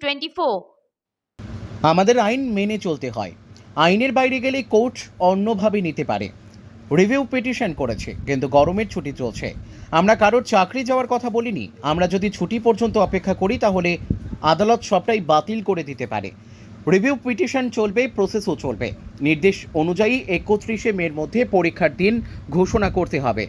Twenty আমাদের আইন মেনে চলতে হয়। আইনের বাইরে গেলে কোর্ট অন্যভাবে নিতে পারে। রিভিউ পিটিশন করেছে, কিন্তু গরমের ছুটি চলছে। আমরা কারোর চাকরি যাওয়ার কথা বলিনি। আমরা যদি ছুটি পর্যন্ত অপেক্ষা করি, তাহলে আদালত সবটাই বাতিল করে দিতে পারে। রিভিউ পিটিশন চলবে, প্রসেসও চলবে। নির্দেশ অনুযায়ী একত্রিশে মের মধ্যে পরীক্ষার দিন ঘোষণা করতে হবে।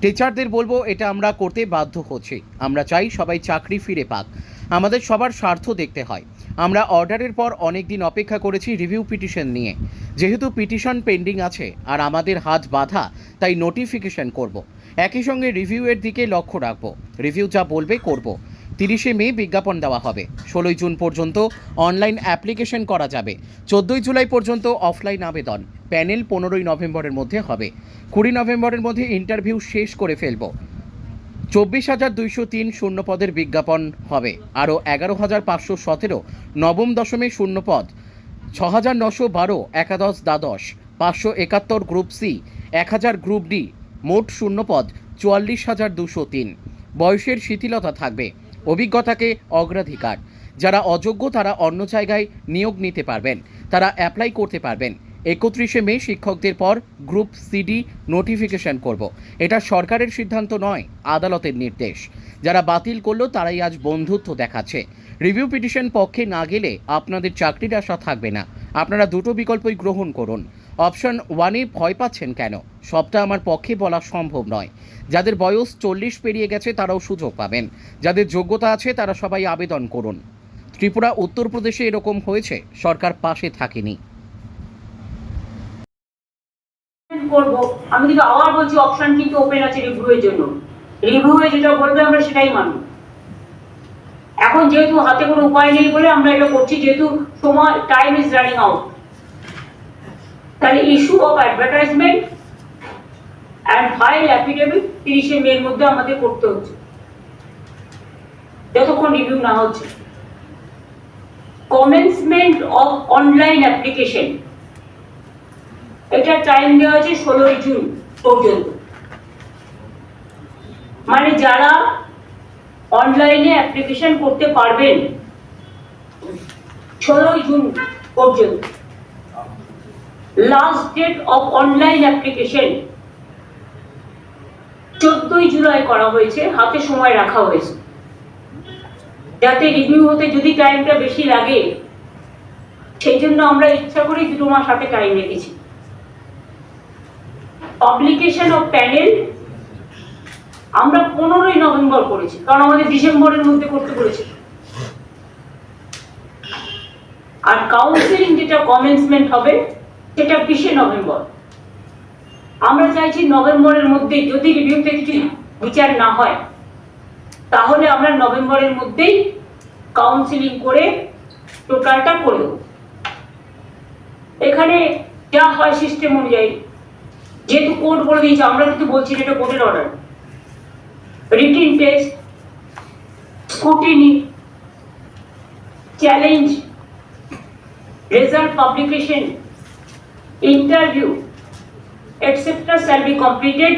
টিচারদের বলব, এটা আমরা করতে বাধ্য হচ্ছি। আমরা চাই সবাই চাকরি ফিরে পাক। আমাদের সবার স্বার্থ দেখতে হয়। আমরা অর্ডারের পর অনেক দিন অপেক্ষা করেছি রিভিউ পিটিশন নিয়ে। যেহেতু পিটিশন পেন্ডিং আছে আর আমাদের হাত বাঁধা, তাই নোটিফিকেশন করব। একই সঙ্গে রিভিউয়ের দিকে লক্ষ্য রাখব। রিভিউ যা বলবে করব। তিরিশে মে বিজ্ঞাপন দেওয়া হবে। ষোলোই জুন পর্যন্ত অনলাইন অ্যাপ্লিকেশন করা যাবে। চোদ্দোই জুলাই পর্যন্ত অফলাইন আবেদন। প্যানেল পনেরোই নভেম্বরের মধ্যে হবে। কুড়ি নভেম্বরের মধ্যে ইন্টারভিউ শেষ করে ফেলব। চব্বিশ হাজার দুইশো তিন শূন্য পদের বিজ্ঞাপন হবে। আরও এগারো হাজার পাঁচশো সতেরো নবম দশমে শূন্য পদ। ছ হাজার নশো বারো একাদশ দ্বাদশ। পাঁচশো একাত্তর গ্রুপ সি। এক হাজার গ্রুপ ডি। মোট শূন্য পদ চুয়াল্লিশ হাজার দুশো তিন। বয়সের শিথিলতা থাকবে। অভিজ্ঞতাকে অগ্রাধিকার। যারা অযোগ্য তারা অন্য জায়গায় নিয়োগ নিতে পারবেন। তারা অ্যাপ্লাই করতে পারবেন। একত্রিশে মে শিক্ষকদের পর গ্রুপ সিডি নোটিফিকেশন করব। এটা সরকারের সিদ্ধান্ত নয়, আদালতের নির্দেশ। যারা বাতিল করল, তারাই আজ বন্ধুত্ব দেখাচ্ছে। রিভিউ পিটিশন পক্ষে না গেলে আপনাদের চাকরির আশা থাকবে না। আপনারা দুটো বিকল্পই গ্রহণ করুন। অপশন ওয়ানে ভয় পাচ্ছেন কেন? সবটা আমার পক্ষে বলা সম্ভব নয়। যাদের বয়স চল্লিশ পেরিয়ে গেছে, তারাও সুযোগ পাবেন। যাদের যোগ্যতা আছে, তারা সবাই আবেদন করুন। ত্রিপুরা, উত্তরপ্রদেশে এরকম হয়েছে। সরকার পাশে থাকেনি। করব, আমি কিন্তু আবার বলছি অপশন কিন্তু ওপেন আছে রিভিউ এর জন্য। রিভিউ এ যেটা বলবে আমরা সেটাই মানব। এখন যেহেতু হাতে কোনো উপায় নেই বলে আমরা এটা করছি, যেহেতু সময় টাইম ইজ রানিং আউট তাহলে issue of advertisement and file affidavit তিরিশে মের মধ্যে আমাদের করতে হচ্ছে। যতক্ষণ রিভিউ না হচ্ছে। কমেন্সমেন্ট অফ অনলাইন অ্যাপ্লিকেশন এটা টাইম দেওয়া আছে ষোলোই জুন পর্যন্ত। মানে যারা অনলাইনে অ্যাপ্লিকেশন করতে পারবেন, ষোলোই জুন পর্যন্ত। Last date of online application চোদ্দই জুলাই করা হয়েছে, হাতে সময় রাখা হয়েছে। যাতে রিভিউ হতে যদি টাইমটা বেশি লাগে, সেই জন্য আমরা ইচ্ছা করেই দুটো মাস হাতে টাইম রেখেছি। পাবলিকেশন অফ প্যানেল আমরা পনেরোই নভেম্বর করেছি, কারণ আমাদের ডিসেম্বরের মধ্যে করতে বলেছি। আর কাউন্সিলিং যেটা কমেন্সমেন্ট হবে, সেটা বিশে নভেম্বর। আমরা চাইছি নভেম্বরের মধ্যে যদি রিভিউতে কিছু বিচার না হয়, তাহলে আমরা নভেম্বরের মধ্যেই কাউন্সিলিং করে টোটালটা করে এখানে যা হয় সিস্টেম অনুযায়ী যেহেতু কোর্ট বলে দিয়েছে, আমরা কিন্তু বলছি এটা কোর্টের order written test scrutiny challenge result publication interview etcetera shall be completed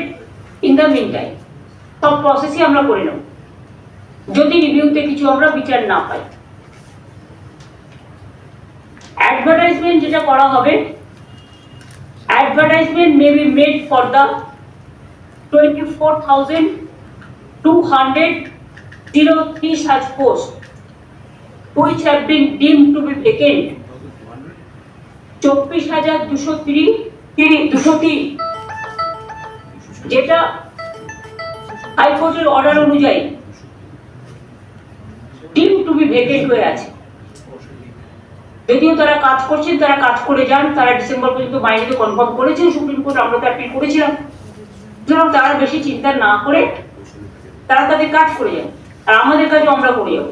in the meantime সব প্রসেসই আমরা করে নেব। যদি রিভিউতে কিছু আমরা বিচার না পাই। অ্যাডভার্টাইজমেন্ট যেটা করা হবে advertisement may be made for the twenty-four thousand two hundred zero three such posts which have been deemed to be vacant. চব্বিশ হাজার দুশো তিরিশ দুশো তিন যেটা হাইকোর্টের অর্ডার অনুযায়ী ডিম টু বি ভেকেন্ট হয়ে আছে যদিও তারা কাজ করছেন, তারা কাজ করে যান, তারা ডিসেম্বর পর্যন্ত বাইরে কনফার্ম করেছেন সুপ্রিম কোর্ট আমরা তো অ্যাপিল করেছিলাম। সুতরাং তারা বেশি চিন্তা না করে তারা তাদের কাজ করে যান। আর আমাদের কাজও আমরা করে যাব।